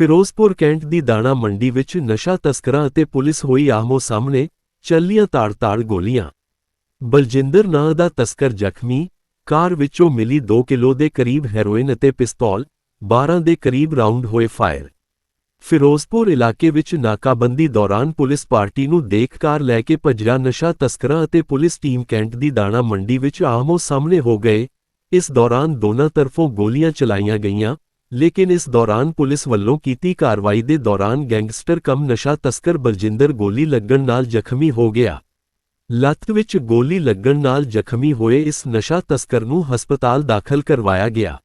Firozpur cantt ਦੀ ਦਾਣਾ ਮੰਡੀ ਵਿੱਚ ਨਸ਼ਾ ਤਸਕਰਾਂ ਅਤੇ ਪੁਲਿਸ ਹੋਈ ਆਹਮੋ ਸਾਹਮਣੇ ਚੱਲੀਆਂ ਤਾੜ-ਤਾੜ ਗੋਲੀਆਂ। ਬਲਜਿੰਦਰ ਨਾਂ ਦਾ ਤਸਕਰ ਜ਼ਖਮੀ, ਕਾਰ ਵਿੱਚੋਂ ਮਿਲੀ 2 ਕਿਲੋ ਦੇ ਕਰੀਬ ਹੈਰੋਇਨ ਅਤੇ ਪਿਸਤੌਲ 12 ਦੇ ਕਰੀਬ ਰਾਉਂਡ ਹੋਏ ਫਾਇਰ। ਫਿਰੋਜ਼ਪੁਰ ਇਲਾਕੇ ਵਿੱਚ ਨਾਕਾਬੰਦੀ ਦੌਰਾਨ ਪੁਲਿਸ ਪਾਰਟੀ ਨੂੰ ਦੇਖ ਕਾਰ ਲੈ ਕੇ ਭੱਜਿਆ ਨਸ਼ਾ ਤਸਕਰਾਂ ਅਤੇ ਪੁਲਿਸ ਟੀਮ ਕੈਂਟ ਦੀ ਦਾਣਾ ਮੰਡੀ ਵਿੱਚ ਆਹਮੋ ਸਾਹਮਣੇ ਹੋ ਗਏ। ਇਸ ਦੌਰਾਨ ਦੋਨਾਂ ਤਰਫੋਂ ਗੋਲੀਆਂ ਚਲਾਈਆਂ ਗਈਆਂ। ਲੇਕਿਨ ਇਸ ਦੌਰਾਨ ਪੁਲਿਸ ਵੱਲੋਂ ਕੀਤੀ ਕਾਰਵਾਈ ਦੇ ਦੌਰਾਨ ਗੈਂਗਸਟਰ ਕਮ ਨਸ਼ਾ ਤਸਕਰ ਬਲਜਿੰਦਰ ਗੋਲੀ ਲੱਗਣ ਨਾਲ ਜ਼ਖਮੀ ਹੋ ਗਿਆ। ਲੱਤ ਵਿੱਚ ਗੋਲੀ ਲੱਗਣ ਨਾਲ ਜ਼ਖਮੀ ਹੋਏ ਇਸ ਨਸ਼ਾ ਤਸਕਰ ਨੂੰ ਹਸਪਤਾਲ ਦਾਖਲ ਕਰਵਾਇਆ ਗਿਆ।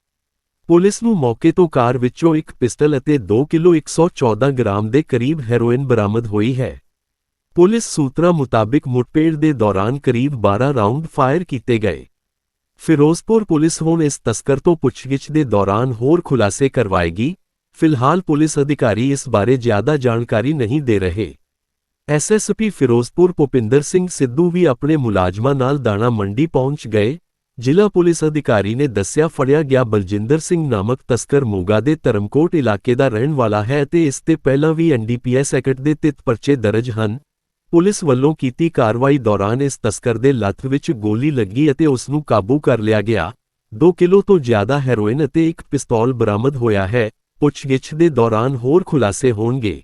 ਪੁਲਿਸ ਨੂੰ ਮੌਕੇ ਤੋਂ ਕਾਰ ਵਿੱਚੋਂ ਇੱਕ ਪਿਸਟਲ ਅਤੇ 2 ਕਿਲੋ 114 ਗ੍ਰਾਮ ਦੇ ਕਰੀਬ ਹੈਰੋਇਨ ਬਰਾਮਦ ਹੋਈ ਹੈ। ਪੁਲਿਸ ਸੂਤਰਾਂ ਮੁਤਾਬਿਕ ਮੁੱਠਭੇੜ ਦੇ ਦੌਰਾਨ ਕਰੀਬ 12 ਰਾਉਂਡ ਫਾਇਰ ਕੀਤੇ ਗਏ। ਫਿਰੋਜ਼ਪੁਰ ਪੁਲਿਸ ਹੁਣ ਇਸ ਤਸਕਰ ਤੋਂ ਪੁੱਛਗਿੱਛ ਦੇ ਦੌਰਾਨ ਹੋਰ ਖੁਲਾਸੇ ਕਰਵਾਏਗੀ। ਫਿਲਹਾਲ ਪੁਲਿਸ ਅਧਿਕਾਰੀ ਇਸ ਬਾਰੇ ਜ਼ਿਆਦਾ ਜਾਣਕਾਰੀ ਨਹੀਂ ਦੇ ਰਹੇ। ਐਸਐਸਪੀ ਫਿਰੋਜ਼ਪੁਰ ਭੁਪਿੰਦਰ ਸਿੰਘ ਸਿੱਧੂ ਵੀ ਆਪਣੇ ਮੁਲਾਜ਼ਮਾਂ ਨਾਲ ਦਾਣਾ ਮੰਡੀ ਪਹੁੰਚ ਗਏ। ਜ਼ਿਲ੍ਹਾ ਪੁਲਿਸ ਅਧਿਕਾਰੀ ਨੇ ਦੱਸਿਆ, ਫੜਿਆ ਗਿਆ ਬਲਜਿੰਦਰ ਸਿੰਘ ਨਾਮਕ ਤਸਕਰ ਮੋਗਾ ਦੇ ਧਰਮਕੋਟ ਇਲਾਕੇ ਦਾ ਰਹਿਣ ਵਾਲਾ ਹੈ ਅਤੇ ਇਸ ਤੇ ਪਹਿਲਾਂ ਵੀ ਐਨਡੀਪੀਐਸ ਐਕਟ ਦੇ ਤਿੱਤ ਪਰਚੇ ਦਰਜ ਹਨ। ਪੁਲਿਸ ਵੱਲੋਂ ਕੀਤੀ ਕਾਰਵਾਈ ਦੌਰਾਨ ਇਸ ਤਸਕਰ ਦੇ ਲੱਤ ਵਿੱਚ ਗੋਲੀ ਲੱਗੀ ਅਤੇ ਉਸ ਨੂੰ ਕਾਬੂ ਕਰ ਲਿਆ ਗਿਆ। 2 ਕਿਲੋ ਤੋਂ ਜ਼ਿਆਦਾ ਹੈਰੋਇਨ ਅਤੇ ਇੱਕ ਪਿਸਤੌਲ ਬਰਾਮਦ ਹੋਇਆ ਹੈ। ਪੁੱਛਗਿੱਛ ਦੇ ਦੌਰਾਨ ਹੋਰ ਖੁਲਾਸੇ ਹੋਣਗੇ।